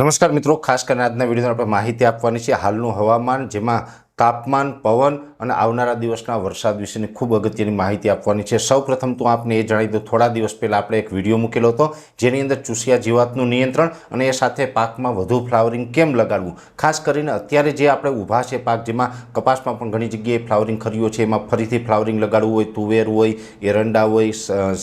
નમસ્કાર મિત્રો, ખાસ કરીને આજના વિડીયોમાં આપણે માહિતી આપવાની છે હાલનું હવામાન, જેમાં તાપમાન, પવન અને આવનારા દિવસના વરસાદ વિશેની ખૂબ અગત્યની માહિતી આપવાની છે. સૌપ્રથમ તો આપને એ જણાવી દઉં, થોડા દિવસ પહેલાં આપણે એક વીડિયો મૂકેલો હતો, જેની અંદર ચૂસિયા જીવાતનું નિયંત્રણ અને એ સાથે પાકમાં વધુ ફ્લાવરિંગ કેમ લગાડવું. ખાસ કરીને અત્યારે જે આપણે ઊભા છે પાક, જેમાં કપાસમાં પણ ઘણી જગ્યાએ ફ્લાવરિંગ ખર્યો છે, એમાં ફરીથી ફ્લાવરિંગ લગાડવું હોય, તુવેર હોય, એરંડા હોય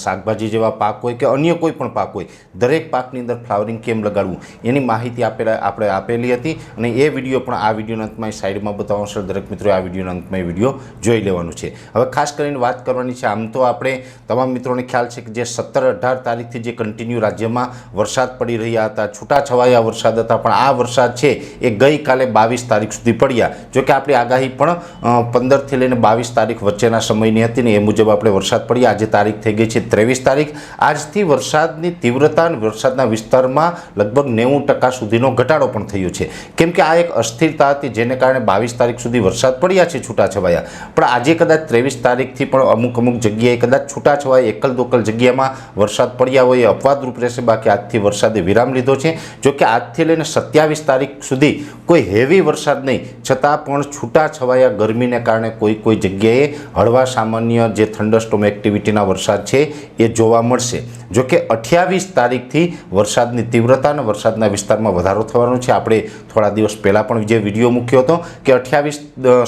શાકભાજી જેવા પાક હોય કે અન્ય કોઈ પણ પાક હોય, દરેક પાકની અંદર ફ્લાવરિંગ કેમ લગાડવું? એની માહિતી આપેલા, આપણે આપેલી હતી અને એ વીડિયો પણ આ વિડીયોના અંતમાં સાઈડમાં બતાવવાનો છે. દરેક મિત્રો આ વિડીયોના અંતમાં વીડિયો જોઈ લેવાનું છે. હવે ખાસ કરીને વાત કરવાની છે, આમ તો આપણે તમામ મિત્રોને ખ્યાલ છે કે જે સત્તર અઢાર તારીખથી જે કન્ટિન્યુ રાજ્યમાં વરસાદ પડી રહ્યા હતા, છૂટાછવાયા વરસાદ હતા, પણ આ વરસાદ છે એ ગઈકાલે બાવીસ તારીખ સુધી પડ્યા. જોકે આપણી આગાહી પણ પંદરથી લઈને બાવીસ તારીખ વચ્ચેના સમયની હતી ને એ મુજબ આપણે વરસાદ પડ્યા આજે તારીખ થઈ ગઈ છે ત્રેવીસ તારીખ. આજથી વરસાદની તીવ્રતા અને વરસાદના વિસ્તારમાં લગભગ નેવું ટકા સુધીનો ઘટાડો પણ થયો છે. કેમ કે આ એક અસ્થિરતા હતી, જેને કારણે બાવીસ તારીખ સુધી વરસાદ પડ્યા છે છૂટાછવાયા. પણ આજે કદાચ ત્રેવીસ તારીખથી પણ અમુક અમુક જગ્યાએ કદાચ છૂટાછવાયા એકલ દોકલ જગ્યામાં વરસાદ પડ્યા હોય, એ અપવાદરૂપ રહેશે. બાકી આજથી વરસાદે વિરામ લીધો છે. જોકે આજથી લઈને સત્યાવીસ તારીખ સુધી કોઈ હેવી વરસાદ નહીં. છતાં પણ છૂટાછવાયા ગરમીને કારણે કોઈ કોઈ જગ્યાએ હળવા સામાન્ય જે થંડરસ્ટોમ એક્ટિવિટીના વરસાદ છે, એ જોવા મળશે. જોકે અઠ્યાવીસ તારીખથી વરસાદની તીવ્રતા અને વરસાદના વિસ્તારમાં વધારો થવાનો છે. આપણે થોડા દિવસ પહેલાં પણ જે વીડિયો મૂક્યો હતો કે અઠ્યાવીસ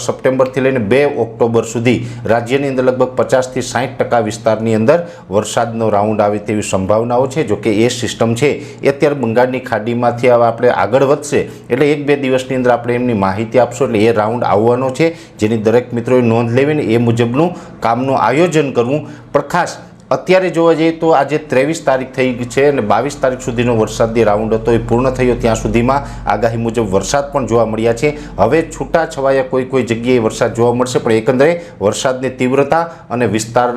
સપ્ટેમ્બરથી લઈને બે ઓક્ટોબર સુધી રાજ્યની અંદર લગભગ પચાસથી સાઠ ટકા વિસ્તારની અંદર વરસાદનો રાઉન્ડ આવે તેવી સંભાવનાઓ છે. જોકે એ સિસ્ટમ છે એ અત્યારે બંગાળની ખાડીમાંથી આપણે આગળ વધશે. એટલે એક બે દિવસની અંદર આપણે એમની માહિતી આપશો. એટલે એ રાઉન્ડ આવવાનો છે. જેની દરેક મિત્રોએ નોંધ લેવી ને એ મુજબનું કામનું આયોજન કરવું. પણ ખાસ અત્યારે જોવા જઈએ તો આજે ત્રેવીસ તારીખ થઈ છે અને બાવીસ તારીખ સુધીનો વરસાદી રાઉન્ડ હતો, એ પૂર્ણ થયો ત્યાં સુધીમાં. આગાહી મુજબ વરસાદ પણ જોવા મળ્યા છે. હવે છૂટા છવાયા કોઈ કોઈ જગ્યાએ વરસાદ જોવા મળશે, પણ એકંદરે વરસાદની તીવ્રતા અને વિસ્તાર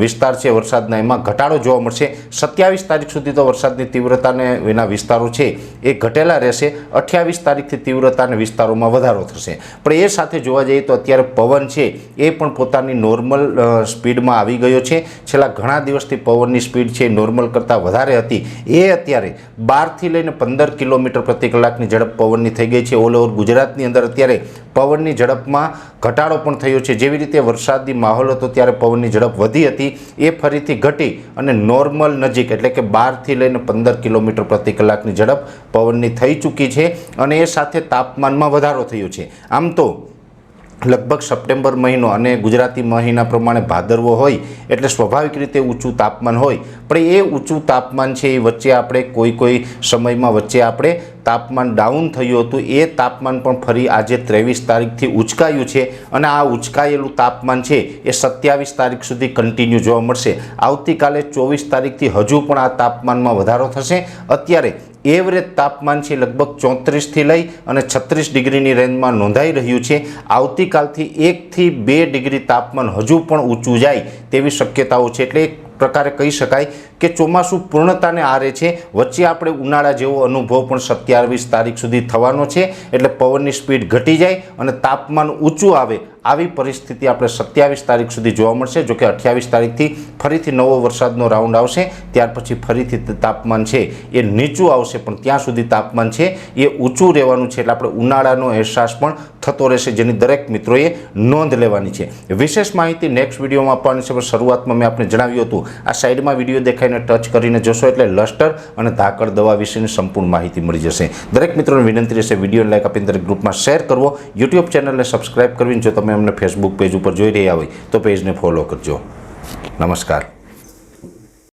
વિસ્તાર છે વરસાદના, એમાં ઘટાડો જોવા મળશે. સત્યાવીસ તારીખ સુધી તો વરસાદની તીવ્રતાને એના વિસ્તારો છે એ ઘટેલા રહેશે. અઠ્યાવીસ તારીખથી તીવ્રતા અને વિસ્તારોમાં વધારો થશે. પણ એ સાથે જોવા જઈએ તો અત્યારે પવન છે એ પણ પોતાની નોર્મલ સ્પીડમાં આવી ગયો છે. છેલ્લા ઘણા દિવસથી પવનની સ્પીડ છે, નોર્મલ કરતાં વધારે હતી. એ અત્યારે બારથી લઈને પંદર કિલોમીટર પ્રતિ કલાકની ઝડપ પવનની થઈ ગઈ છે. ઓલ ઓવર ગુજરાતની અંદર અત્યારે પવનની ઝડપમાં ઘટાડો પણ થયો છે. જેવી રીતે વરસાદી માહોલ હતો ત્યારે પવનની ઝડપ વધી હતી. એ ફરીથી ઘટી અને નોર્મલ નજીક એટલે કે બારથી લઈને પંદર કિલોમીટર પ્રતિ કલાકની ઝડપ પવનની થઈ ચૂકી છે અને એ સાથે તાપમાનમાં વધારો થયો છે. આમ તો લગભગ સપ્ટેમ્બર મહિનો અને ગુજરાતી મહિના પ્રમાણે ભાદરવો હોય, એટલે સ્વાભાવિક રીતે ઊંચું તાપમાન હોય. પણ એ ઊંચું તાપમાન છે એ વચ્ચે આપણે કોઈ કોઈ સમયમાં વચ્ચે આપણે તાપમાન ડાઉન થયું હતું. એ તાપમાન પણ ફરી આજે ત્રેવીસ તારીખથી ઉચકાયું છે અને આ ઉચકાયેલું તાપમાન છે એ સત્યાવીસ તારીખ સુધી કન્ટિન્યુ જોવા મળશે. આવતીકાલે ચોવીસ તારીખથી હજુ પણ આ તાપમાનમાં વધારો થશે. અત્યારે એવરેજ તાપમાન છે લગભગ ચોત્રીસથી લઈ અને છત્રીસ ડિગ્રીની રેન્જમાં નોંધાઈ રહ્યું છે. આવતીકાલથી એકથી બે ડિગ્રી તાપમાન હજુ પણ ઊંચું જાય તેવી શક્યતાઓ છે. એટલે પ્રકારે કહી શકાય કે ચોમાસું પૂર્ણતાને આરે છે. વચ્ચે આપણે ઉનાળા જેવો અનુભવ પણ સત્યાવીસ તારીખ સુધી થવાનો છે. એટલે પવનની સ્પીડ ઘટી જાય અને તાપમાન ઊંચું આવે આવી પરિસ્થિતિ આપણે સત્યાવીસ તારીખ સુધી જોવા મળશે. જો કે અઠ્યાવીસ તારીખથી ફરીથી નવો વરસાદનો રાઉન્ડ આવશે. ત્યાર પછી ફરીથી તાપમાન છે. એ નીચું આવશે પણ ત્યાં સુધી તાપમાન છે. એ ઊંચું રહેવાનું છે. એટલે આપણે ઉનાળાનો અહેસાસ પણ થતો રહેશે, જેની દરેક મિત્રોએ નોંધ લેવાની છે. વિશેષ માહિતી નેક્સ્ટ વિડીયોમાં આપવાની છે. શરૂઆતમાં મેં આપને જણાવ્યું હતું, આ સાઈડમાં વીડિયો દેખાઈને ટચ કરીને જોશો એટલે લસ્ટર અને ધાકડ દવા વિશેની સંપૂર્ણ માહિતી મળી જશે. દરેક મિત્રોને વિનંતી રહેશે વીડિયો લાઈક આપીને દરેક ગ્રુપમાં શેર કરવો. યુટ્યુબ ચેનલને સબસ્ક્રાઇબ કરવી જો તમે અમને ફેસબુક પેજ ઉપર જોઈ રહ્યા હોય, તો પેજને ફોલો કરજો. નમસ્કાર.